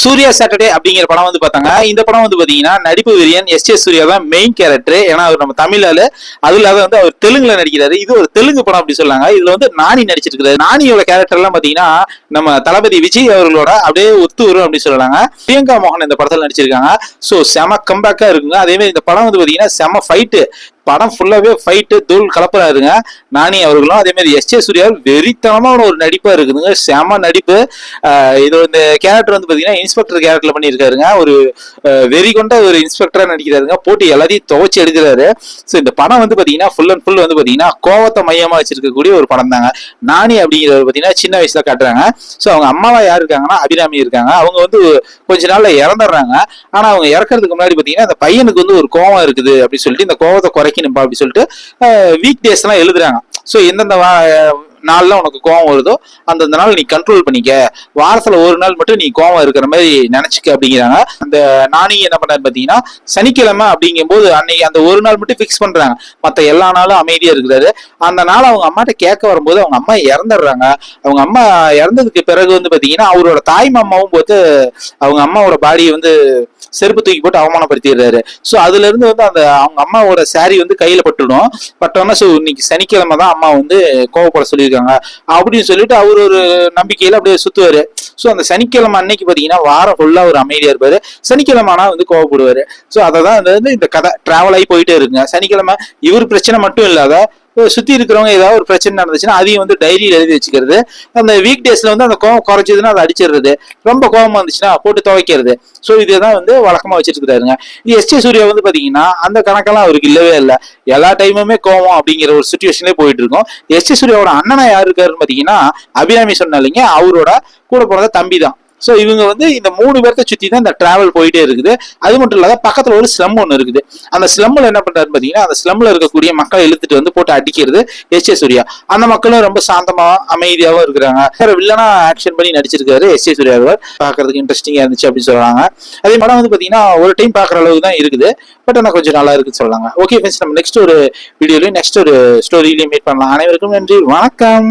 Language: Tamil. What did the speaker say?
சூர்யா சாட்டர்டே அப்படிங்கிற படம் வந்து பார்த்தாங்க. இந்த படம் வந்து பார்த்தீங்கன்னா நடிப்பு வீரியன் எஸ் ஏ சூர்யா தான் மெயின் கேரக்டர் ஏன்னா அவர் நம்ம தமிழால அது இல்லாத வந்து அவர் தெலுங்குல நடிக்கிறாரு. இது ஒரு தெலுங்கு படம் அப்படி சொல்லாங்க இதுல வந்து நானி நடிச்சிருக்காரு நானியோட கேரக்டர் எல்லாம் நம்ம தளபதி விஜய் அவர்களோட அப்படியே ஒத்து வரும் அப்படி சொல்லலாங்க பிரியங்கா மோகன் இந்த படத்தில் நடிச்சிருக்காங்க. ஸோ செம கம்பேக்காக இருக்குங்க. அதே மாதிரி இந்த படம் வந்து பார்த்தீங்கன்னா செம ஃபைட்டு படம் ஃபுல்லாவே ஃபைட்டு தூள் கலப்புறாருங்க நானி அவர்களும் அதே மாதிரி எஸ் ஏ சூர்யா வெறித்தனமான ஒரு நடிப்பா இருக்குதுங்க. செம நடிப்பு. இது இந்த கேரக்டர் வந்து பாத்தீங்கன்னா இன்ஸ்பெக்டர் கேரக்டர்ல பண்ணியிருக்காருங்க. ஒரு வெறி கொண்ட ஒரு இன்ஸ்பெக்டரா நடிக்கிறாருங்க. போட்டு எல்லாத்தையும் துவைச்சு எடுக்கிறாரு. ஸோ இந்த படம் வந்து பாத்தீங்கன்னா ஃபுல் அண்ட் ஃபுல் வந்து பாத்தீங்கன்னா கோவத்தை மையமா வச்சிருக்கக்கூடிய ஒரு படம் தாங்க. நானி அப்படிங்கிறவர் பாத்தீங்கன்னா சின்ன வயசுல காட்டுறாங்க. ஸோ அவங்க அம்மாவா யார் இருக்காங்கன்னா அபிராமி இருக்காங்க. அவங்க வந்து கொஞ்ச நாள்ல இறந்துடுறாங்க. ஆனா அவங்க இறக்குறதுக்கு முன்னாடி பாத்தீங்கன்னா அந்த பையனுக்கு வந்து ஒரு கோவம் இருக்குது அப்படின்னு சொல்லிட்டு இந்த கோவத்தை குறைக்கணும்பா அப்படின்னு சொல்லிட்டு வீக் டேஸ் எல்லாம் எழுதுறாங்க. ஸோ எந்தெந்த நாளில் உனக்கு கோவம் வருதோ அந்தந்த நாள் நீ கண்ட்ரோல் பண்ணிக்க. வாரத்தில் ஒரு நாள் மட்டும் நீ கோவம் இருக்கிற மாதிரி நினச்சிக்க அப்படிங்கிறாங்க. அந்த நானி என்ன பண்ணாரு பார்த்தீங்கன்னா சனிக்கிழமை அப்படிங்கும்போது அன்னைக்கு அந்த ஒரு நாள் மட்டும் ஃபிக்ஸ் பண்ணுறாங்க மற்ற எல்லா நாளும் அமைதியாக இருக்கிறாரு. அந்த நாள் அவங்க அம்மாட்ட கேட்க வரும்போது அவங்க அம்மா இறந்துடுறாங்க. அவங்க அம்மா இறந்ததுக்கு பிறகு வந்து பார்த்தீங்கன்னா அவரோட தாய் மாமாவும் போது அவங்க அம்மாவோட பாடியை வந்து செருப்பு தூக்கி போட்டு அவமானப்படுத்திடுறாரு. ஸோ அதுல இருந்து வந்து அந்த அவங்க அம்மாவோட சாரி வந்து கையில பட்டுடும். பட்டோன்னா ஸோ இன்னைக்கு சனிக்கிழமை தான் அம்மா வந்து கோவப்பட சொல்லியிருக்காங்க அப்படின்னு சொல்லிட்டு அவர் ஒரு நம்பிக்கையில அப்படியே சுத்துவாரு. ஸோ அந்த சனிக்கிழமை அன்னைக்கு பாத்தீங்கன்னா வாரம் ஃபுல்லா ஒரு அமைதியா இருப்பாரு. சனிக்கிழமை ஆனா வந்து கோவப்படுவாரு. ஸோ அதை தான் வந்து இந்த கதை டிராவல் ஆகி போயிட்டே இருக்குங்க. சனிக்கிழமை இவர் பிரச்சனை மட்டும் இல்லாத சுற்றி இருக்கிறவங்க ஏதாவது ஒரு பிரச்சனை நடந்துச்சுன்னா அதையும் வந்து டைரியில் எழுதி வச்சுக்கிறது. அந்த வீக் டேஸில் வந்து அந்த கோவம் குறைச்சதுன்னா அதை அடிச்சிடுறது. ரொம்ப கோவமாக இருந்துச்சுன்னா போட்டு துவைக்கிறது. ஸோ இதுதான் வந்து வழக்கமாக வச்சுருக்குறாருங்க. இது எஸ் ஏ சூர்யா வந்து பார்த்தீங்கன்னா அந்த கணக்கெல்லாம் அவருக்கு இல்லவே இல்லை. எல்லா டைமுமே கோவம் அப்படிங்கிற ஒரு சுச்சுவேஷன்லேயே போயிட்டு இருக்கும். எஸ் ஏ சூர்யாவோட அண்ணனா யார் இருக்காருன்னு பார்த்தீங்கன்னா அபிராமி சொன்னாலிங்க இல்லைங்க அவரோட கூட பிறந்த தம்பி தான். ஸோ இவங்க வந்து இந்த மூணு பேர்த்த சுற்றி தான் இந்த டிராவல் போயிட்டே இருக்குது. அது மட்டும் இல்லாத பக்கத்தில் ஒரு ஸ்லம் ஒன்று இருக்குது. அந்த ஸ்லம்மில் என்ன பண்ணுறாரு பார்த்தீங்கன்னா அந்த ஸ்லம்மில் இருக்கக்கூடிய மக்களை இழுத்துட்டு வந்து போட்டு அடிக்கிறது எஸ் ஏ சூர்யா. அந்த மக்களும் ரொம்ப சாந்தமாக அமைதியாகவும் இருக்கிறாங்க. வேற வில்லனா ஆக்ஷன் பண்ணி நடிச்சிருக்காரு எஸ் ஏ சூர்யா அவர் பார்க்கறதுக்கு இன்ட்ரெஸ்டிங்காக இருந்துச்சு அப்படின்னு சொல்கிறாங்க அதே படம் வந்து பார்த்தீங்கன்னா ஒரு டைம் பார்க்குற அளவுக்கு தான் இருக்குது. பட் ஆனால் கொஞ்சம் நல்லா இருக்குன்னு சொல்லலாங்க ஓகே ஃப்ரெண்ட்ஸ் நம்ம நெக்ஸ்ட் ஒரு வீடியோலையும் நெக்ஸ்ட் ஒரு ஸ்டோரியிலையும் மீட் பண்ணலாம். அனைவருக்கும் நன்றி. வணக்கம்.